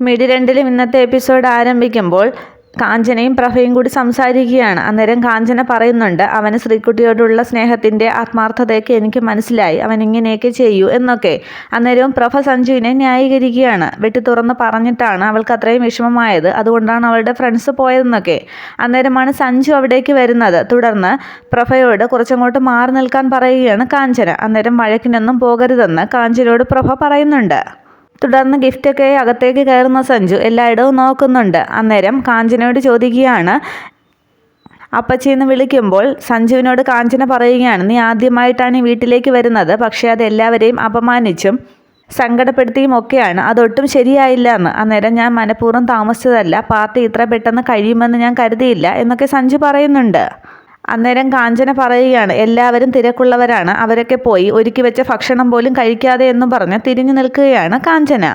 Midi രണ്ടിലും ഇന്നത്തെ episode ആരംഭിക്കുമ്പോൾ കാഞ്ചനയും പ്രഭയും കൂടി സംസാരിക്കുകയാണ്. അന്നേരം കാഞ്ചന പറയുന്നുണ്ട് അവന് ശ്രീകുട്ടിയോടുള്ള സ്നേഹത്തിന്റെ ആത്മാർത്ഥതയൊക്കെ എനിക്ക് മനസ്സിലായി. അവൻ ഇങ്ങനെയൊക്കെ ചെയ്യൂ എന്നൊക്കെ. അന്നേരവും പ്രഭ സഞ്ജുവിനെ ന്യായീകരിക്കുകയാണ്. വെട്ടി തുറന്ന് പറഞ്ഞിട്ടാണ് അവൾക്ക് അത്രയും വിഷമമായത്. അതുകൊണ്ടാണ് അവളുടെ ഫ്രണ്ട്സ് പോയതെന്നൊക്കെ. അന്നേരമാണ് സഞ്ജു അവിടേക്ക് വരുന്നത്. തുടർന്ന് പ്രഭയോട് കുറച്ചങ്ങോട്ട് മാറി നിൽക്കാൻ പറയുകയാണ് കാഞ്ചന. അന്നേരം വഴക്കിനൊന്നും പോകരുതെന്ന് കാഞ്ചനയോട് പ്രഭ പറയുന്നുണ്ട്. തുടർന്ന് ഗിഫ്റ്റൊക്കെ അകത്തേക്ക് കയറുന്ന സഞ്ജു എല്ലായിടവും നോക്കുന്നുണ്ട്. അന്നേരം കാഞ്ചനയോട് ചോദിക്കുകയാണ് അപ്പച്ചി എന്ന് വിളിക്കുമ്പോൾ സഞ്ജുവിനോട് കാഞ്ചന പറയുകയാണ് നീ ആദ്യമായിട്ടാണ് ഈ വീട്ടിലേക്ക് വരുന്നത്. പക്ഷേ അത് എല്ലാവരെയും അപമാനിച്ചും സങ്കടപ്പെടുത്തിയും ഒക്കെയാണ്. അതൊട്ടും ശരിയായില്ല എന്ന്. അന്നേരം ഞാൻ മനഃപൂർവം താമസിച്ചതല്ല. പാർട്ടി ഇത്ര പെട്ടെന്ന് കഴിയുമെന്ന് ഞാൻ കരുതിയില്ല എന്നൊക്കെ സഞ്ജു പറയുന്നുണ്ട്. അന്നേരം കാഞ്ചന പറയുകയാണ് എല്ലാവരും തിരക്കുള്ളവരാണ്. അവരൊക്കെ പോയി ഒരുക്കി വെച്ച ഭക്ഷണം പോലും കഴിക്കാതെ എന്നും പറഞ്ഞ് തിരിഞ്ഞു നിൽക്കുകയാണ് കാഞ്ചന.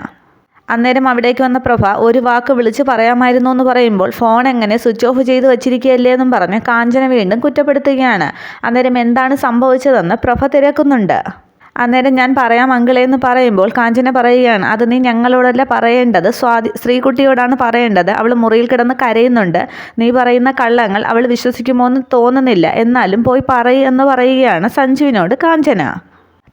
അന്നേരം അവിടേക്ക് വന്ന പ്രഭ ഒരു വാക്ക് വിളിച്ച് പറയാമായിരുന്നു എന്ന് പറയുമ്പോൾ ഫോൺ എങ്ങനെ സ്വിച്ച് ഓഫ് ചെയ്ത് വച്ചിരിക്കുകയല്ലേ എന്നും പറഞ്ഞ് കാഞ്ചന വീണ്ടും കുറ്റപ്പെടുത്തുകയാണ്. അന്നേരം എന്താണ് സംഭവിച്ചതെന്ന് പ്രഭ തിരക്കുന്നുണ്ട്. അന്നേരം ഞാൻ പറയാം അങ്കിളേ എന്ന് പറയുമ്പോൾ കാഞ്ചന പറയുകയാണ് അത് നീ ഞങ്ങളോടല്ല പറയേണ്ടത്? സ്വാതി ശ്രീകുട്ടിയോടാണ് പറയേണ്ടത്? അവൾ മുറിയിൽ കിടന്ന് കരയുന്നുണ്ട്. നീ പറയുന്ന കള്ളങ്ങൾ അവൾ വിശ്വസിക്കുമോ എന്ന് തോന്നുന്നില്ല. എന്നാലും പോയി പറയ് എന്ന് പറയുകയാണ് സഞ്ജുവിനോട് കാഞ്ചന.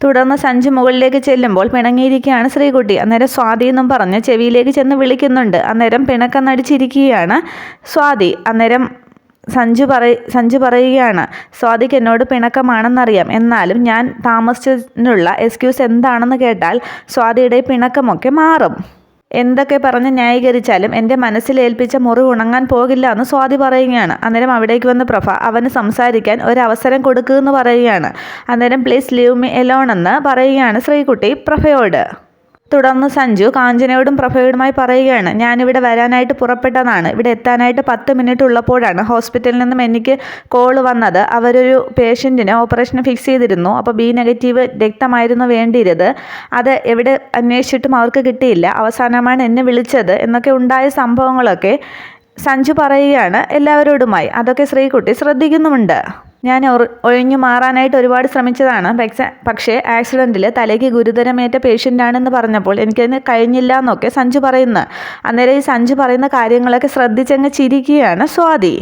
തുടർന്ന് സഞ്ജു മുകളിലേക്ക് ചെല്ലുമ്പോൾ പിണങ്ങിയിരിക്കുകയാണ് ശ്രീകുട്ടി. അന്നേരം സ്വാതി എന്നും പറഞ്ഞ് ചെവിയിലേക്ക് ചെന്ന് വിളിക്കുന്നുണ്ട്. അന്നേരം പിണക്കം നടിച്ചിരിക്കുകയാണ് സ്വാതി. അന്നേരം സഞ്ജു പറയ സഞ്ജു പറയുകയാണ് സ്വാതിക്ക് എന്നോട് പിണക്കമാണെന്നറിയാം. എന്നാലും ഞാൻ താമസിച്ചതിനുള്ള എക്സ്ക്യൂസ് എന്താണെന്ന് കേട്ടാൽ സ്വാതിയുടെ പിണക്കമൊക്കെ മാറും. എന്തൊക്കെ പറഞ്ഞ് ന്യായീകരിച്ചാലും എന്റെ മനസ്സിലേൽപ്പിച്ച മുറി ഉണങ്ങാൻ പോകില്ല എന്ന് സ്വാതി പറയുകയാണ്. അന്നേരം അവിടേക്ക് വന്ന് പ്രഭ അവന് സംസാരിക്കാൻ ഒരവസരം കൊടുക്കുമെന്ന് പറയുകയാണ്. അന്നേരം പ്ലീസ് ലീവ് മീ എലോൺ എന്ന് പറയുകയാണ് ശ്രീകുട്ടി പ്രഭയോട്. തുടർന്ന് സഞ്ജു കാഞ്ചനയോടും പ്രഭയോടുമായി പറയുകയാണ് ഞാനിവിടെ വരാനായിട്ട് പുറപ്പെട്ടതാണ്. ഇവിടെ എത്താനായിട്ട് പത്ത് മിനിറ്റ് ഉള്ളപ്പോഴാണ് ഹോസ്പിറ്റലിൽ നിന്നും എനിക്ക് കോൾ വന്നത്. അവരൊരു പേഷ്യന്റിന് ഓപ്പറേഷൻ ഫിക്സ് ചെയ്തിരുന്നു. അപ്പോൾ ബി നെഗറ്റീവ് രക്തമായിരുന്നു വേണ്ടിയിരുന്നത്. അത് എവിടെ അന്വേഷിച്ചിട്ടും അവർക്ക് കിട്ടിയില്ല. അവസാനമാണ് എന്നെ വിളിച്ചത്. എന്നൊക്കെ ഉണ്ടായ സംഭവങ്ങളൊക്കെ സഞ്ജു പറയുകയാണ് എല്ലാവരോടുമായി. അതൊക്കെ ശ്രീകുട്ടി ശ്രദ്ധിക്കുന്നുമുണ്ട്. ഞാൻ ഒഴിഞ്ഞു മാറാനായിട്ട് ഒരുപാട് ശ്രമിച്ചതാണ്. പക്ഷേ പക്ഷേ ആക്സിഡന്റിൽ തലയ്ക്ക് ഗുരുതരമേറ്റ പേഷ്യന്റാണെന്ന് പറഞ്ഞപ്പോൾ എനിക്കതിന് കഴിഞ്ഞില്ല എന്നൊക്കെ സഞ്ജു പറയുന്നു. അന്നേരം ഈ സഞ്ജു പറയുന്ന കാര്യങ്ങളൊക്കെ ശ്രദ്ധിച്ചങ്ങ് ചിരിക്കുകയാണ് സ്വാതി.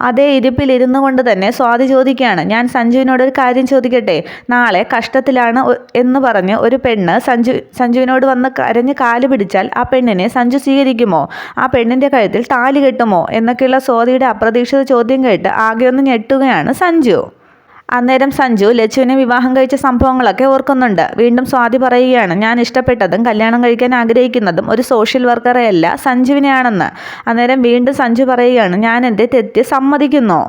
അതേ ഇരിപ്പിലിരുന്നു കൊണ്ട് തന്നെ സ്വാതി ചോദിക്കുകയാണ്. ഞാൻ സഞ്ജുവിനോട് ഒരു കാര്യം ചോദിക്കട്ടെ? നാളെ കഷ്ടത്തിലാണ് എന്ന് പറഞ്ഞ് ഒരു പെണ്ണ് സഞ്ജു സഞ്ജുവിനോട് വന്ന് കരഞ്ഞ് കാൽ പിടിച്ചാൽ ആ പെണ്ണിനെ സഞ്ജു സ്വീകരിക്കുമോ? ആ പെണ്ണിന്റെ കഴുത്തിൽ താലി കെട്ടുമോ? എന്നൊക്കെയുള്ള സ്വാതിയുടെ അപ്രതീക്ഷിത ചോദ്യം കേട്ട് ആകെ ഒന്ന് ഞെട്ടുകയാണ് സഞ്ജു. അന്നേരം സഞ്ജു ലച്ചുവിനെ വിവാഹം കഴിച്ച സംഭവങ്ങളൊക്കെ ഓർക്കുന്നുണ്ട്. വീണ്ടും സ്വാതി പറയുകയാണ് ഞാൻ ഇഷ്ടപ്പെട്ടതും കല്യാണം കഴിക്കാൻ ആഗ്രഹിക്കുന്നതും ഒരു സോഷ്യൽ വർക്കറെയല്ല സഞ്ജുവിനെയാണെന്ന്. അന്നേരം വീണ്ടും സഞ്ജു പറയുകയാണ് ഞാൻ എന്റെ തെറ്റ് സമ്മതിക്കുന്നു.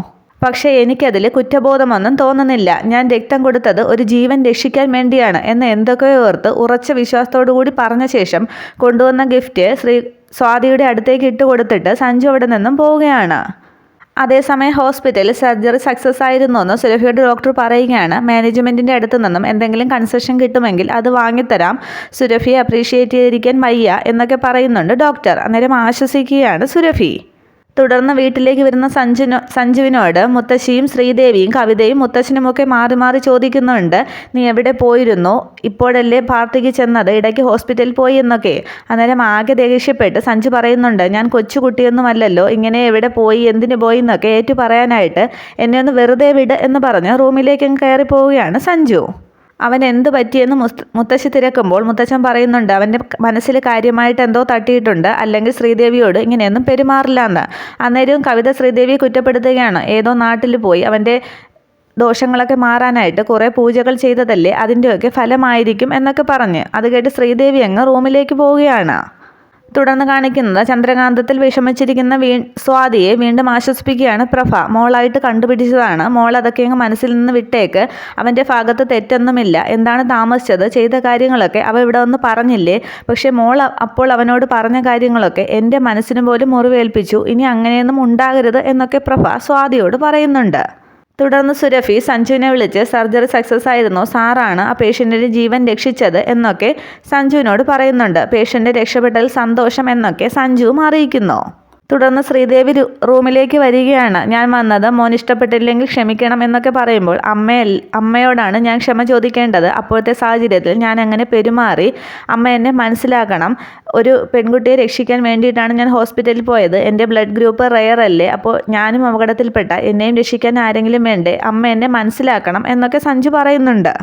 പക്ഷേ എനിക്കതിൽ കുറ്റബോധമൊന്നും തോന്നുന്നില്ല. ഞാൻ രക്തം കൊടുത്തത് ഒരു ജീവൻ രക്ഷിക്കാൻ വേണ്ടിയാണ്. എന്ന് എന്തൊക്കെയോ ഓർത്ത് ഉറച്ച വിശ്വാസത്തോടു കൂടി പറഞ്ഞ ശേഷം കൊണ്ടുവന്ന ഗിഫ്റ്റ് ശ്രീ സ്വാതിയുടെ അടുത്തേക്ക് ഇട്ട് കൊടുത്തിട്ട് സഞ്ജു അവിടെ നിന്നും പോവുകയാണ്. അതേസമയം ഹോസ്പിറ്റലിൽ സർജറി സക്സസ് ആയിരുന്നു എന്ന് സുരഭിയുടെ ഡോക്ടർ പറയുകയാണ്. മാനേജ്മെന്റിന്റെ അടുത്ത് നിന്നും എന്തെങ്കിലും കൺസെഷൻ കിട്ടുമെങ്കിൽ അത് വാങ്ങിത്തരാം. സുരഭിയെ അപ്രീഷിയേറ്റ് ചെയ്തിരിക്കാൻ വയ്യ എന്നൊക്കെ പറയുന്നുണ്ട് ഡോക്ടർ. അന്നേരം ആശ്വസിക്കുകയാണ് സുരഭി. തുടർന്ന് വീട്ടിലേക്ക് വരുന്ന സഞ്ജുനോ സഞ്ജുവിനോട് മുത്തശ്ശിയും ശ്രീദേവിയും കവിതയും മുത്തശ്ശനുമൊക്കെ മാറി മാറി ചോദിക്കുന്നുണ്ട് നീ എവിടെ പോയിരുന്നു? ഇപ്പോഴല്ലേ പാർട്ടിക്ക് ചെന്നത്? ഇടയ്ക്ക് ഹോസ്പിറ്റലിൽ പോയി എന്നൊക്കെ. അന്നേരം ആകെ ദേഷ്യപ്പെട്ട് സഞ്ജു പറയുന്നുണ്ട് ഞാൻ കൊച്ചുകുട്ടിയൊന്നുമല്ലല്ലോ ഇങ്ങനെ എവിടെ പോയി എന്തിനു പോയി എന്നൊക്കെ ഏറ്റു പറയാനായിട്ട് എന്നെ ഒന്ന് വെറുതെ വിട് എന്ന് പറഞ്ഞ് റൂമിലേക്ക് കയറി പോവുകയാണ് സഞ്ജു. അവൻ എന്ത് പറ്റിയെന്ന് മുത്തശ്ശി തിരക്കുമ്പോൾ മുത്തച്ഛൻ പറയുന്നുണ്ട് അവന്റെ മനസ്സിൽ കാര്യമായിട്ട് എന്തോ തട്ടിയിട്ടുണ്ട് അല്ലെങ്കിൽ ശ്രീദേവിയോട് ഇങ്ങനെയൊന്നും പെരുമാറില്ല എന്ന്. അന്നേരവും കവിത ശ്രീദേവിയെ കുറ്റപ്പെടുത്തുകയാണ്. ഏതോ നാട്ടിൽ പോയി അവന്റെ ദോഷങ്ങളൊക്കെ മാറാനായിട്ട് കുറേ പൂജകൾ ചെയ്തതല്ലേ അതിന്റെയൊക്കെ ഫലമായിരിക്കും എന്നൊക്കെ പറഞ്ഞ്. അത് കേട്ട് ശ്രീദേവി അങ്ങ് റൂമിലേക്ക് പോവുകയാണ്. തുടർന്ന് കാണിക്കുന്നത് ചന്ദ്രകാന്തത്തിൽ വിഷമിച്ചിരിക്കുന്ന വീ സ്വാതിയെ വീണ്ടും ആശ്വസിപ്പിക്കുകയാണ് പ്രഭ. മോളായിട്ട് കണ്ടുപിടിച്ചതാണ്. മോൾ അതൊക്കെ അങ്ങ് മനസ്സിൽ നിന്ന് വിട്ടേക്ക്. അവന്റെ ഭാഗത്ത് തെറ്റൊന്നുമില്ല. എന്താണ് താമസിച്ചത്? ചെയ്ത കാര്യങ്ങളൊക്കെ അവ ഇവിടെ ഒന്ന് പറഞ്ഞില്ലേ? പക്ഷേ മോൾ അപ്പോൾ അവനോട് പറഞ്ഞ കാര്യങ്ങളൊക്കെ എന്റെ മനസ്സിന് പോലും മുറിവേൽപ്പിച്ചു. ഇനി അങ്ങനെയൊന്നും ഉണ്ടാകരുത് എന്നൊക്കെ പ്രഭ സ്വാതിയോട് പറയുന്നുണ്ട്. തുടർന്ന് സുരഫി സഞ്ജുവിനെ വിളിച്ച് സർജറി സക്സസ് ആയിരുന്നു. സാറാണ് ആ പേഷ്യന്റിന്റെ ജീവൻ രക്ഷിച്ചത് എന്നൊക്കെ സഞ്ജുവിനോട് പറയുന്നുണ്ട്. പേഷ്യന്റ് രക്ഷപ്പെട്ടതിൽ സന്തോഷം എന്നൊക്കെ സഞ്ജുവും അറിയിക്കുന്നു. തുടർന്ന് ശ്രീദേവി റൂമിലേക്ക് വരികയാണ്. ഞാൻ വന്നത് മോൻ ഇഷ്ടപ്പെട്ടില്ലെങ്കിൽ ക്ഷമിക്കണം എന്നൊക്കെ പറയുമ്പോൾ അമ്മ അമ്മയോടാണ് ഞാൻ ക്ഷമ ചോദിക്കേണ്ടത്. അപ്പോഴത്തെ സാഹചര്യത്തിൽ ഞാൻ അങ്ങനെ പെരുമാറി അമ്മ എന്നെ മനസ്സിലാക്കണം. ഒരു പെൺകുട്ടിയെ രക്ഷിക്കാൻ വേണ്ടിയിട്ടാണ് ഞാൻ ഹോസ്പിറ്റലിൽ പോയത്. എന്റെ ബ്ലഡ് ഗ്രൂപ്പ് റയർ അല്ലേ? അപ്പോൾ ഞാനും അപകടത്തിൽപ്പെട്ട എന്നെയും രക്ഷിക്കാൻ ആരെങ്കിലും വേണ്ടേ? അമ്മ എന്നെ മനസ്സിലാക്കണം എന്നൊക്കെ സഞ്ജു പറയുന്നുണ്ട്.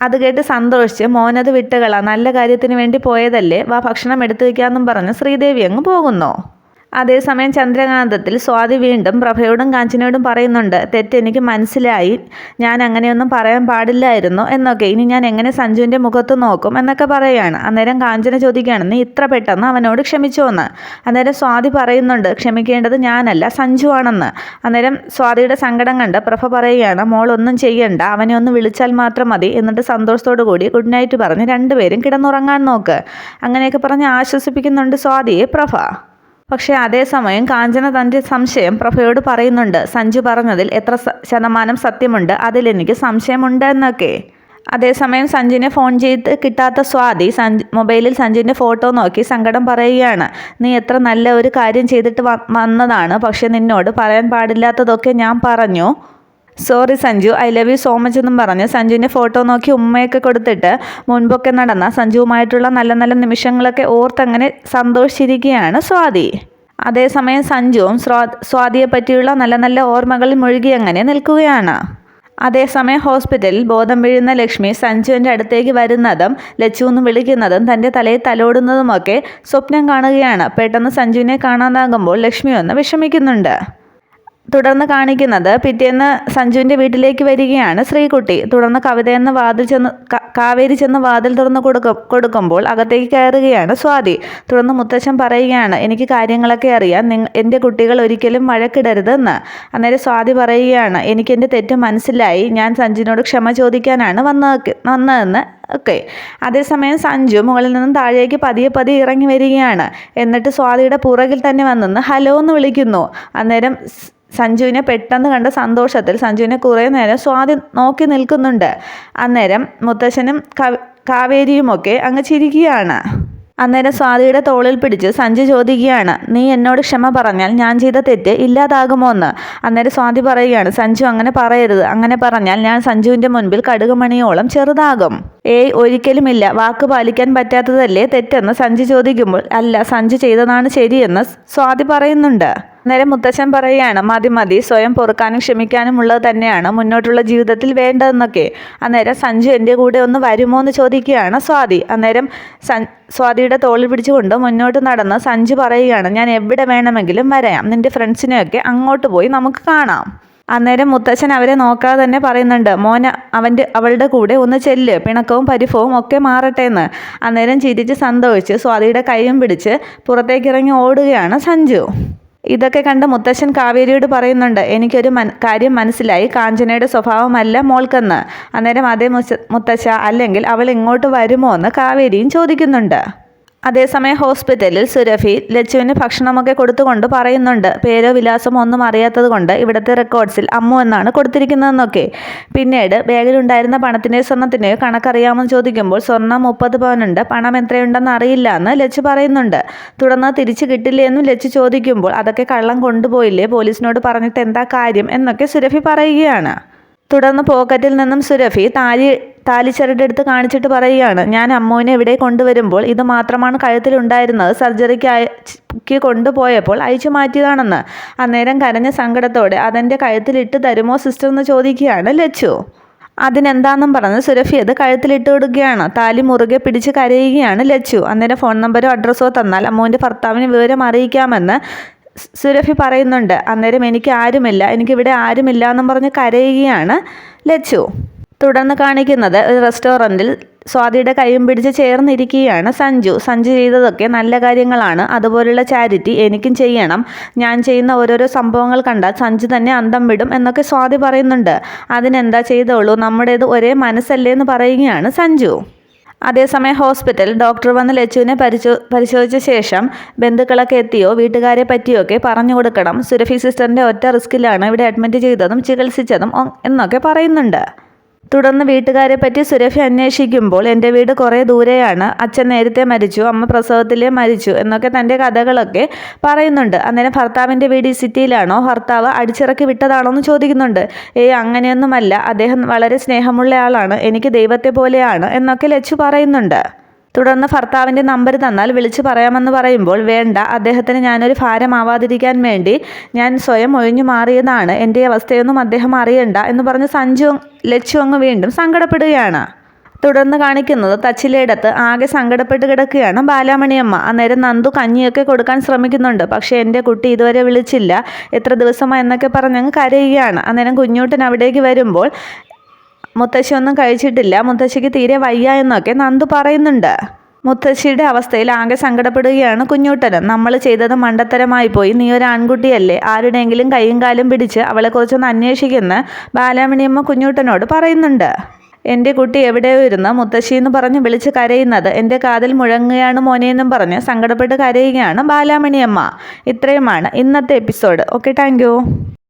അത് കേട്ട് സന്തോഷിച്ച് മോനത് വിട്ടുകള നല്ല കാര്യത്തിന് വേണ്ടി പോയതല്ലേ? വാ ഭക്ഷണം എടുത്തു വയ്ക്കാമെന്നും പറഞ്ഞ് ശ്രീദേവി അങ്ങ് പോകുന്നു? അതേസമയം ചന്ദ്രകാന്തത്തിൽ സ്വാതി വീണ്ടും പ്രഭയോടും കാഞ്ചനയോടും പറയുന്നുണ്ട് തെറ്റെനിക്ക് മനസ്സിലായി. ഞാൻ അങ്ങനെയൊന്നും പറയാൻ പാടില്ലായിരുന്നു. എന്നൊക്കെ. ഇനി ഞാൻ എങ്ങനെ സഞ്ജുവിന്റെ മുഖത്ത് നോക്കും? എന്നൊക്കെ പറയുകയാണ്. അന്നേരം കാഞ്ചന ചോദിക്കുകയാണ് നീ ഇത്ര പെട്ടെന്ന് അവനോട് ക്ഷമിച്ചോന്ന്? അന്നേരം സ്വാതി പറയുന്നുണ്ട് ക്ഷമിക്കേണ്ടത് ഞാനല്ല സഞ്ജു ആണെന്ന്. അന്നേരം സ്വാതിയുടെ സങ്കടം കണ്ട് പ്രഭ പറയുകയാണ് മോൾ ഒന്നും ചെയ്യണ്ട. അവനെ ഒന്ന് വിളിച്ചാൽ മാത്രം മതി. എന്നിട്ട് സന്തോഷത്തോടു കൂടി ഗുഡ് നൈറ്റ് പറഞ്ഞ് രണ്ടുപേരും കിടന്നുറങ്ങാൻ നോക്ക്. അങ്ങനെയൊക്കെ പറഞ്ഞ് ആശ്വസിപ്പിക്കുന്നുണ്ട് സ്വാതിയെ പ്രഭ. പക്ഷേ അതേസമയം കാഞ്ചന തന്റെ സംശയം പ്രഭയോട് പറയുന്നുണ്ട്. സഞ്ജു പറഞ്ഞതിൽ എത്ര ശതമാനം സത്യമുണ്ട്? അതിലെനിക്ക് സംശയമുണ്ട് എന്നൊക്കെ അതേസമയം സഞ്ജുവിനെ ഫോൺ ചെയ്ത് കിട്ടാത്ത സ്വാതി സഞ്ജ് മൊബൈലിൽ സഞ്ജുവിന്റെ ഫോട്ടോ നോക്കി സങ്കടം പറയുകയാണ്. നീ എത്ര നല്ല ഒരു കാര്യം ചെയ്തിട്ട് വന്നതാണ്. പക്ഷേ നിന്നോട് പറയാൻ പാടില്ലാത്തതൊക്കെ ഞാൻ പറഞ്ഞു. Sorry Sanju I love you so much എന്നും പറഞ്ഞ്. സഞ്ജുവിന്റെ ഫോട്ടോ നോക്കി ഉമ്മയൊക്കെ കൊടുത്തിട്ട് മുൻപൊക്കെ നടന്ന സഞ്ജുവുമായിട്ടുള്ള നല്ല നല്ല നിമിഷങ്ങളൊക്കെ ഓർത്തങ്ങനെ സന്തോഷിച്ചിരിക്കുകയാണ് സ്വാതി. അതേസമയം സഞ്ജുവും സ്വാ സ്വാതിയെ പറ്റിയുള്ള നല്ല നല്ല ഓർമ്മകളിൽ മുഴുകി അങ്ങനെ നിൽക്കുകയാണ്. അതേസമയം ഹോസ്പിറ്റലിൽ ബോധം വീഴുന്ന ലക്ഷ്മി സഞ്ജുവിന്റെ അടുത്തേക്ക് വരുന്നതും ലച്ചു വിളിക്കുന്നതും തന്റെ തലയിൽ തലോടുന്നതുമൊക്കെ സ്വപ്നം കാണുകയാണ്. പെട്ടെന്ന് സഞ്ജുവിനെ കാണാതാകുമ്പോൾ ലക്ഷ്മി ഒന്ന് വിഷമിക്കുന്നുണ്ട്. തുടർന്ന് കാണിക്കുന്നത് പിറ്റേന്ന് സഞ്ജുവിന്റെ വീട്ടിലേക്ക് വരികയാണ് ശ്രീകുട്ടി. തുടർന്ന് കവിതയെന്ന് വാതിൽ ചെന്ന് കാവേരി ചെന്ന് വാതിൽ തുറന്ന് കൊടുക്കും കൊടുക്കുമ്പോൾ അകത്തേക്ക് കയറുകയാണ് സ്വാതി. തുടർന്ന് മുത്തശ്ശൻ പറയുകയാണ് എനിക്ക് കാര്യങ്ങളൊക്കെ അറിയാം. നിങ്ങ എന്റെ കുട്ടികൾ ഒരിക്കലും വഴക്കിടരുതെന്ന്. അന്നേരം സ്വാതി പറയുകയാണ് എനിക്ക് എന്റെ തെറ്റ് മനസ്സിലായി. ഞാൻ സഞ്ജുവിനോട് ക്ഷമ ചോദിക്കാനാണ് വന്ന വന്നതെന്ന് ഓക്കെ അതേസമയം സഞ്ജു മുകളിൽ നിന്നും താഴേക്ക് പതിയെ പതിയെ ഇറങ്ങി വരികയാണ്. എന്നിട്ട് സ്വാതിയുടെ പുറകിൽ തന്നെ വന്നെന്ന് ഹലോ എന്ന് വിളിക്കുന്നു. അന്നേരം സഞ്ജുവിനെ പെട്ടെന്ന് കണ്ട സന്തോഷത്തിൽ സഞ്ജുവിനെ കുറേ നേരം സ്വാതി നോക്കി നിൽക്കുന്നുണ്ട്. അന്നേരം മുത്തശ്ശനും കവ കാവേരിയുമൊക്കെ അങ്ങ് ചിരിക്കുകയാണ്. അന്നേരം സ്വാതിയുടെ തോളിൽ പിടിച്ച് സഞ്ജു ചോദിക്കുകയാണ് നീ എന്നോട് ക്ഷമ പറഞ്ഞാൽ ഞാൻ ചെയ്ത തെറ്റ് ഇല്ലാതാകുമോ എന്ന് അന്നേരം സ്വാതി പറയുകയാണ് സഞ്ജു അങ്ങനെ പറയരുത്. അങ്ങനെ പറഞ്ഞാൽ ഞാൻ സഞ്ജുവിന്റെ മുൻപിൽ കടുകുമണിയോളം ചെറുതാകും. ഏയ് ഒരിക്കലുമില്ല. വാക്ക് പാലിക്കാൻ പറ്റാത്തതല്ലേ തെറ്റെന്ന് സഞ്ജു ചോദിക്കുമ്പോൾ അല്ല സഞ്ജു ചെയ്തതാണ് ശരിയെന്ന് സ്വാതി പറയുന്നുണ്ട്. അന്നേരം മുത്തച്ഛൻ പറയുകയാണ് മതി മതി സ്വയം പൊറുക്കാനും ക്ഷമിക്കാനും ഉള്ളത് തന്നെയാണ് മുന്നോട്ടുള്ള ജീവിതത്തിൽ വേണ്ടതെന്നൊക്കെ. അന്നേരം സഞ്ജു എന്റെ കൂടെ ഒന്ന് വരുമോ എന്ന് ചോദിക്കുകയാണ് സ്വാതി. അന്നേരം സ്വാതിയുടെ തോളിൽ പിടിച്ചുകൊണ്ട് മുന്നോട്ട് നടന്ന് സഞ്ജു പറയുകയാണ് ഞാൻ എവിടെ വേണമെങ്കിലും വരാം നിന്റെ ഫ്രണ്ട്സിനെയൊക്കെ അങ്ങോട്ട് പോയി നമുക്ക് കാണാം. അന്നേരം മുത്തച്ഛൻ അവരെ നോക്കാതെ തന്നെ പറയുന്നുണ്ട് മോന അവന്റെ അവളുടെ കൂടെ ഒന്ന് ചെല്ല് പിണക്കവും പരിഫവും ഒക്കെ മാറട്ടെ എന്ന്. അന്നേരം ചിരിച്ച് സന്തോഷിച്ച് സ്വാതിയുടെ കൈയും പിടിച്ച് പുറത്തേക്കിറങ്ങി ഓടുകയാണ് സഞ്ജു. ഇതൊക്കെ കണ്ട് മുത്തശ്ശൻ കാവേരിയോട് പറയുന്നുണ്ട് എനിക്കൊരു മൻ കാര്യം മനസ്സിലായി. കാഞ്ചനയുടെ സ്വഭാവമല്ല മോൾക്കെന്ന്. അന്നേരം അതേ മുത്തശ്ശ അല്ലെങ്കിൽ അവൾ ഇങ്ങോട്ട് വരുമോ എന്ന് കാവേരിയും ചോദിക്കുന്നുണ്ട്. അതേസമയം ഹോസ്പിറ്റലിൽ സുരഭി ലച്ചുവിന് ഭക്ഷണമൊക്കെ കൊടുത്തുകൊണ്ട് പറയുന്നുണ്ട്. പേരോ വിലാസമോ ഒന്നും അറിയാത്തത് കൊണ്ട് ഇവിടുത്തെ റെക്കോർഡ്സിൽ അമ്മു എന്നാണ് കൊടുത്തിരിക്കുന്നതെന്നൊക്കെ. പിന്നീട് ബാഗിലുണ്ടായിരുന്ന പണത്തിന്റെയോ സ്വർണത്തിന്റെയോ കണക്കറിയാമെന്ന് ചോദിക്കുമ്പോൾ സ്വർണം മുപ്പത് പവനുണ്ട്. പണം എത്രയുണ്ടെന്ന് അറിയില്ല എന്ന് ലച്ചു പറയുന്നുണ്ട്. തുടർന്ന് തിരിച്ചു കിട്ടില്ലേ എന്നും ലച്ചു ചോദിക്കുമ്പോൾ അതൊക്കെ കള്ളം കൊണ്ടുപോയില്ലേ? പോലീസിനോട് പറഞ്ഞിട്ട് എന്താ കാര്യം എന്നൊക്കെ സുരഭി പറയുകയാണ്. തുടർന്ന് പോക്കറ്റിൽ നിന്നും സുരഭി താലി താലിച്ചരടെടുത്ത് കാണിച്ചിട്ട് പറയുകയാണ് ഞാൻ അമ്മുവിനെ ഇവിടെ കൊണ്ടുവരുമ്പോൾ ഇത് മാത്രമാണ് കഴുത്തിലുണ്ടായിരുന്നത് സർജറിക്ക് അയക്ക് കൊണ്ടുപോയപ്പോൾ അയച്ചു മാറ്റിയതാണെന്ന്. അന്നേരം കരഞ്ഞ സങ്കടത്തോടെ അതെന്റെ കഴുത്തിലിട്ട് തരുമോ സിസ്റ്റർ എന്ന് ചോദിക്കുകയാണ് ലച്ചു. അതിനെന്താണെന്നും പറഞ്ഞ് സുരഫി അത് കഴുത്തിലിട്ട് കൊടുക്കുകയാണ്. താലി മുറുകെ പിടിച്ച് കരയുകയാണ് ലച്ചു. അന്നേരം ഫോൺ നമ്പരോ അഡ്രസ്സോ തന്നാൽ അമ്മുവിന്റെ ഭർത്താവിന് വിവരം അറിയിക്കാമെന്ന് സുരഭി പറയുന്നുണ്ട് അന്നേരം എനിക്ക് ആരുമില്ല എനിക്കിവിടെ ആരുമില്ല എന്നും പറഞ്ഞ് കരയുകയാണ് ലച്ചു. തുടർന്ന് കാണിക്കുന്നത് ഒരു റെസ്റ്റോറന്റിൽ സ്വാതിയുടെ കൈയും പിടിച്ച് ചേർന്നിരിക്കുകയാണ് സഞ്ജു. സഞ്ജു ചെയ്തതൊക്കെ നല്ല കാര്യങ്ങളാണ് അതുപോലുള്ള ചാരിറ്റി എനിക്കും ചെയ്യണം. ഞാൻ ചെയ്യുന്ന ഓരോരോ സംഭവങ്ങൾ കണ്ടാൽ സഞ്ജു തന്നെ അന്തം വിടും എന്നൊക്കെ സ്വാതി പറയുന്നുണ്ട്. അതിനെന്താ ചെയ്തോളൂ നമ്മുടേത് ഒരേ മനസ്സല്ലേ എന്ന് പറയുകയാണ് സഞ്ജു. അതേസമയം ഹോസ്പിറ്റൽ ഡോക്ടർ വന്ന് ലച്ചുവിനെ പരിശോ പരിശോധിച്ച ശേഷം ബന്ധുക്കളൊക്കെ എത്തിയോ വീട്ടുകാരെ പറ്റിയോ ഒക്കെ പറഞ്ഞു കൊടുക്കണം. സുരഭി സിസ്റ്ററിന്റെ ഒറ്റ റിസ്കിലാണ് ഇവിടെ അഡ്മിറ്റ് ചെയ്തതും ചികിത്സിച്ചതും എന്നൊക്കെ പറയുന്നുണ്ട്. തുടർന്ന് വീട്ടുകാരെ പറ്റി സുരഭി അന്വേഷിക്കുമ്പോൾ എന്റെ വീട് കുറേ ദൂരെയാണ്. അച്ഛൻ നേരത്തെ മരിച്ചു അമ്മ പ്രസവത്തിലേ മരിച്ചു എന്നൊക്കെ തന്റെ കഥകളൊക്കെ പറയുന്നുണ്ട്. അന്നേരം ഭർത്താവിന്റെ വീട് ഈ സിറ്റിയിലാണോ? ഭർത്താവ് അടിച്ചിറക്കി വിട്ടതാണോ എന്ന് ചോദിക്കുന്നുണ്ട്. ഏയ് അങ്ങനെയൊന്നുമല്ല. അദ്ദേഹം വളരെ സ്നേഹമുള്ള ആളാണ്. എനിക്ക് ദൈവത്തെ പോലെയാണ് എന്നൊക്കെ ലച്ചു പറയുന്നുണ്ട്. തുടർന്ന് ഭർത്താവിന്റെ നമ്പർ തന്നാൽ വിളിച്ചു പറയാമെന്ന് പറയുമ്പോൾ വേണ്ട അദ്ദേഹത്തിന് ഞാനൊരു ഭാരമാവാതിരിക്കാൻ വേണ്ടി ഞാൻ സ്വയം ഒഴിഞ്ഞു മാറിയതാണ്. എന്റെ അവസ്ഥയൊന്നും അദ്ദേഹം അറിയണ്ട എന്ന് പറഞ്ഞ് സഞ്ജു ലച്ചു അങ്ങ് വീണ്ടും സങ്കടപ്പെടുകയാണ്. തുടർന്ന് കാണിക്കുന്നത് തച്ചിലയിടത്ത് ആകെ സങ്കടപ്പെട്ട് കിടക്കുകയാണ് ബാലാമണിയമ്മ. അന്നേരം നന്ദു കഞ്ഞിയൊക്കെ കൊടുക്കാൻ ശ്രമിക്കുന്നുണ്ട്. പക്ഷേ എന്റെ കുട്ടി ഇതുവരെ വിളിച്ചില്ല. എത്ര ദിവസമായി എന്നൊക്കെ പറഞ്ഞങ്ങ് കരയുകയാണ്. അന്നേരം കുഞ്ഞൂട്ടൻ അവിടേക്ക് വരുമ്പോൾ മുത്തശ്ശി ഒന്നും കഴിച്ചിട്ടില്ല. മുത്തശ്ശിക്ക് തീരെ വയ്യ എന്നൊക്കെ നന്ദു പറയുന്നുണ്ട്. മുത്തശ്ശിയുടെ അവസ്ഥയിൽ ആകെ സങ്കടപ്പെടുകയാണ് കുഞ്ഞൂട്ടനും. നമ്മൾ ചെയ്തത് മണ്ടത്തരമായി പോയി. നീ ഒരു ആൺകുട്ടിയല്ലേ. ആരുടെയെങ്കിലും കൈയും കാലും പിടിച്ച് അവളെക്കുറിച്ചൊന്ന് അന്വേഷിക്കുന്ന ബാലാമണിയമ്മ കുഞ്ഞൂട്ടനോട് പറയുന്നുണ്ട്. എന്റെ കുട്ടി എവിടെയോ ഇരുന്ന് മുത്തശ്ശി എന്ന് പറഞ്ഞ് വിളിച്ച് കരയുന്നത് എന്റെ കാതിൽ മുഴങ്ങുകയാണ് മോനെയെന്നും പറഞ്ഞ് സങ്കടപ്പെട്ട് കരയുകയാണ് ബാലാമണിയമ്മ. ഇത്രയുമാണ് ഇന്നത്തെ എപ്പിസോഡ്. Okay thank